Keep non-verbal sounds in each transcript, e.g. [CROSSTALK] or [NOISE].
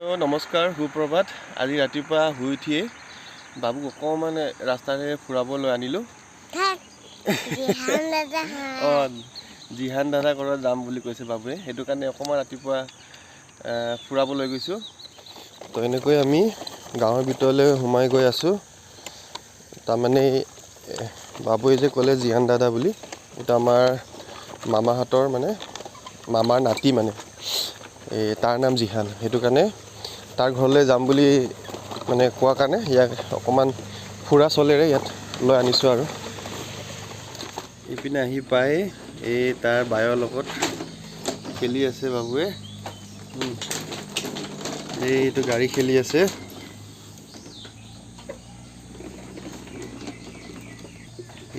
নমস্কাৰ সুপ্ৰভাত। আজি ৰাতিপুৱা শুই উঠিয়ে বাবুক অকণমান ৰাস্তাৰে ফুৰাবলৈ আনিলোঁ। অঁ জিহান দাদা ঘৰত যাম বুলি কৈছে বাবুৱে। সেইটো কাৰণে অকণমান ৰাতিপুৱা ফুৰাবলৈ গৈছোঁ। তো এনেকৈ আমি গাঁৱৰ ভিতৰলৈ সোমাই গৈ আছোঁ। তাৰমানে বাবুৱে যে ক'লে জিহান দাদা বুলি এইটো আমাৰ মামাহঁতৰ মানে মামাৰ নাতি মানে। এই তাৰ নাম জিহান। সেইটো কাৰণে তাৰ ঘৰলৈ যাম বুলি মানে কোৱা কাৰণে ইয়াক অকণমান ফুৰা চলেৰে ইয়াত লৈ আনিছোঁ আৰু। ইপিনে আহি পাই এই তাৰ বায়ৰ লগত খেলি আছে বাবুৱে। এইটো গাড়ী খেলি আছে।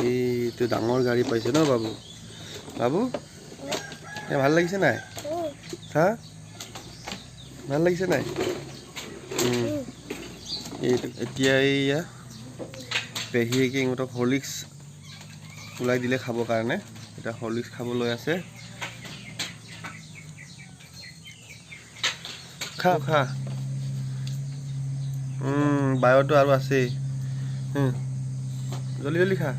এইটো ডাঙৰ গাড়ী পাইছে ন বাবু? বাবু ভাল লাগিছে নাই? হা? ভালো লাগিছে নাই? এতিয়া এইয়া পেহীয়েকে ইহঁতক হৰ্লিক্স ওলাই দিলে খাবৰ কাৰণে। এতিয়া হৰ্লিক্স খাবলৈ আছে। খা খা। বায়তো আৰু আছেই। জলদি জলদি খা।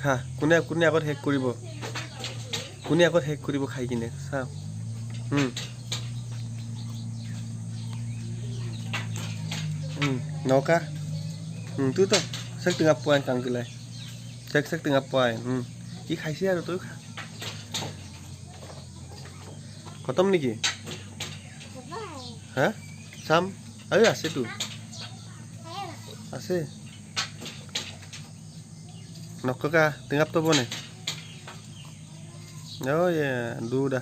খা কোনে কোনে আগত শেষ কৰিব? কোনে আগত শেষ কৰিব খাই কিনে? চা নকা। তোৰ তই চেক টেঙা পোৱাই কাম কিলাই চেক চেক টিঙা পোৱাই কি খাইছে আৰু তই খা। খতম নেকি? হা? চাম। আৰু আছেতো আছে। আছেতো আছে নককা টেঙাপ তব নে Oh ya, duda.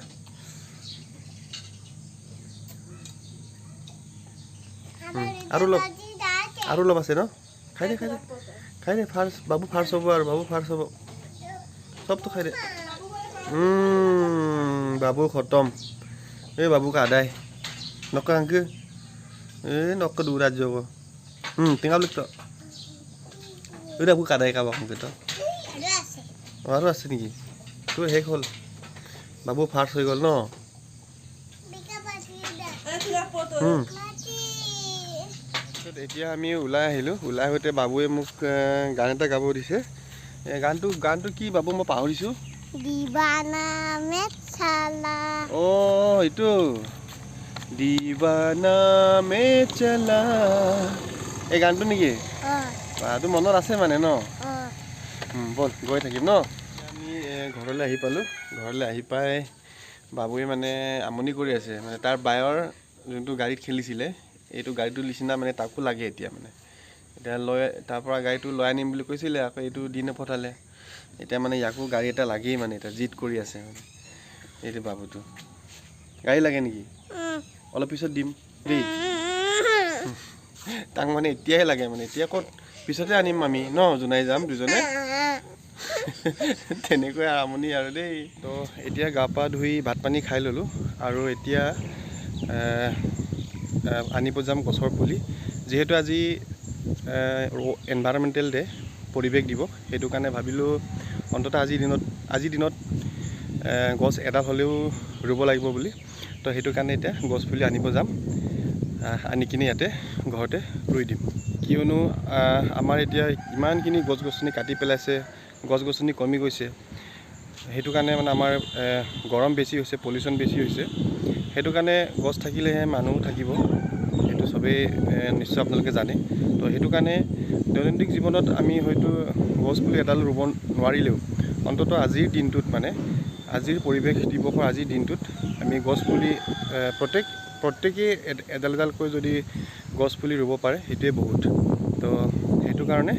আৰু অলপ আৰু অলপ আছে ন খাই দে খাই দে খাই দে ফাৰ্ষ্ট বাবু ফাৰ্ষ্ট হ'ব আৰু বাবু ফাৰ্ষ্ট হ'ব চবটো খাই দে বাবু খতম এই বাবুক আদায় নকা আংকে এই নকা দুৰা যাব হুম টেঙা লিখ এই বাবুক আদায় কাবাক তো আৰু আছে নেকি? তোৰ শেষ হ'ল। বাবু ফাৰ্ষ্ট হৈ গ'ল ন? এতিয়া আমি ওলাই আহিলোঁ। ওলাই আহোঁতে বাবুৱে মোক গান এটা গাব দিছে। গানটো গানটো কি বাবু? মই পাহৰিছোঁ। দিবানা অঁ এইটো। দিৱানা মে চলা। এই গানটো নেকি? মনত আছে মানে ন? ব'ল গৈ থাকিম ন? আমি এ, ঘৰলৈ আহি পালোঁ। ঘৰলৈ আহি পাই বাবুৱে মানে আমনি কৰি আছে। মানে তাৰ বায়ৰ যোনটো গাড়ীত খেলিছিলে এইটো গাড়ীটোৰ নিচিনা মানে তাকো লাগে এতিয়া মানে। এতিয়া লৈ তাৰ পৰা গাড়ীটো লৈ আনিম বুলি কৈছিলে আকৌ এইটো দি নপঠালে। এতিয়া মানে ইয়াকো গাড়ী এটা লাগেই মানে এতিয়া জিদ কৰি আছে মানে এইটো বাবুটো। গাড়ী লাগে নেকি। অলপ পিছত দিম দেই। তাক মানে এতিয়াহে লাগে মানে এতিয়া ক'ত পিছতে আনিম আমি। ন জোনাই যাম দুজনে। তেনেকৈ আমনি আৰু দেই। তো এতিয়া গা পা ধুই ভাত পানী খাই ল'লোঁ আৰু এতিয়া আনিব যাম গছৰ পুলি। যিহেতু আজি এনভাইৰমেণ্টেল ডে পৰিৱেশ দিৱস। সেইটো কাৰণে ভাবিলোঁ অন্ততঃ আজিৰ দিনত আজিৰ দিনত গছ এডাল হ'লেও ৰুব লাগিব বুলি। তো সেইটো কাৰণে এতিয়া গছ পুলি আনিব যাম। আনি কিনে ইয়াতে ঘৰতে ৰুই দিম। কিয়নো আমাৰ এতিয়া ইমানখিনি গছ গছনি কাটি পেলাইছে গছ গছনি কমি গৈছে। সেইটো কাৰণে মানে আমাৰ গৰম বেছি হৈছে পলিউশ্যন বেছি হৈছে। সেইটো কাৰণে গছ থাকিলেহে মানুহ থাকিব। সেইটো চবেই নিশ্চয় আপোনালোকে জানে। তো সেইটো কাৰণে দৈনন্দিন জীৱনত আমি হয়তো গছ পুলি এডাল ৰুব নোৱাৰিলেও অন্ততঃ আজিৰ দিনটোত মানে আজিৰ পৰিৱেশ দিৱসৰ আজিৰ দিনটোত আমি গছ পুলি এহ, প্ৰত্যেক প্ৰত্যেকেই এডাল এডালকৈ যদি গছ পুলি ৰুব পাৰে, সেইটোৱে বহুত। তো সেইটো কাৰণে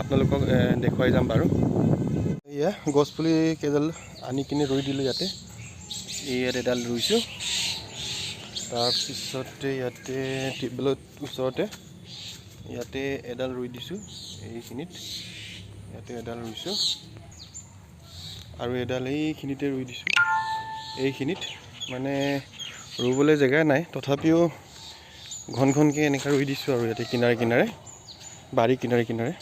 আপোনালোকক দেখুৱাই যাম বাৰু। এয়া গছ পুলি কেইডাল আনি কিনে ৰুই দিলোঁ ইয়াতে। ইয়াত এডাল ৰুইছোঁ। তাৰপিছতে ইয়াতে টিউবৱেলৰ ওচৰতে, ইয়াতে এডাল ৰুই দিছোঁ, এইখিনিত। ইয়াতে এডাল ৰুইছোঁ। আৰু এডাল এইখিনিতে ৰুই দিছোঁ। এইখিনিত মানে ৰুবলৈ জেগা নাই। তথাপিও ঘন ঘনকৈ এনেকৈ ৰুই দিছোঁ আৰু ইয়াতে কিনাৰে কিনাৰে, বাৰী কিনাৰে কিনাৰে।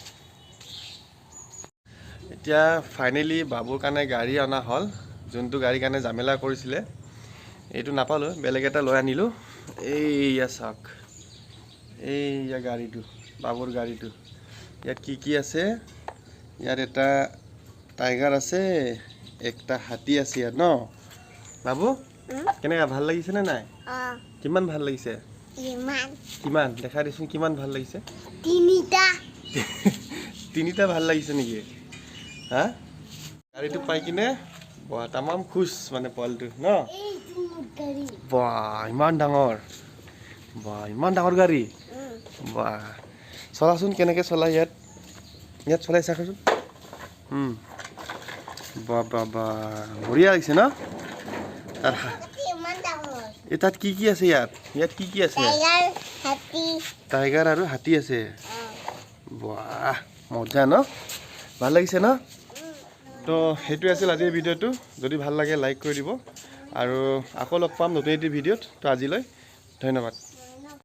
এতিয়া ফাইনেলি বাবুৰ কাৰণে গাড়ী অনা হ'ল। যোনটো গাড়ীৰ কাৰণে জামেলা কৰিছিলে, এইটো নাপালোঁ, বেলেগ এটা লৈ আনিলোঁ। এইয়া চাওক, এইয়া গাড়ীটো, বাবুৰ গাড়ীটো। ইয়াত কি কি আছে? ইয়াত এটা টাইগাৰ আছে, একটা হাতী আছে ইয়াত ন? বাবু? উম, কেনেকুৱা ভালো লাগিছেনে নাই? কিমান ভালো লাগিছে? কিমান? দেখা দিচোন কিমান ভালো লাগিছে। তিনিটা। [LAUGHS] তিনিটা ভালো লাগিছে নেকি? হা? গাড়ীটো পাই কিনে? বৰা তামাম খুচ মানে পোৱালিটো ন? এইটো মোৰ গাড়ী বা ইমান ডাঙৰ। বা ইমান ডাঙৰ গাড়ী। উম, বা চলাচোন কেনেকৈ চলাই ইয়াত? ইয়াত চলাই উম। বা বা বা বঢ়িয়া লাগিছে ন? এই তাত কি কি আছে ইয়াত? ইয়াত কি কি আছে? টাইগাৰ আৰু হাতী আছে। বাহ মজা ন? ভালো লাগিছে ন? তো সেইটোৱে আছিল আজিৰ ভিডিঅ'টো। যদি ভালো লাগে লাইক কৰি দিব। আৰু আকৌ লগ পাম নতুন এটি ভিডিঅ'ত। তো আজিলৈ ধন্যবাদ।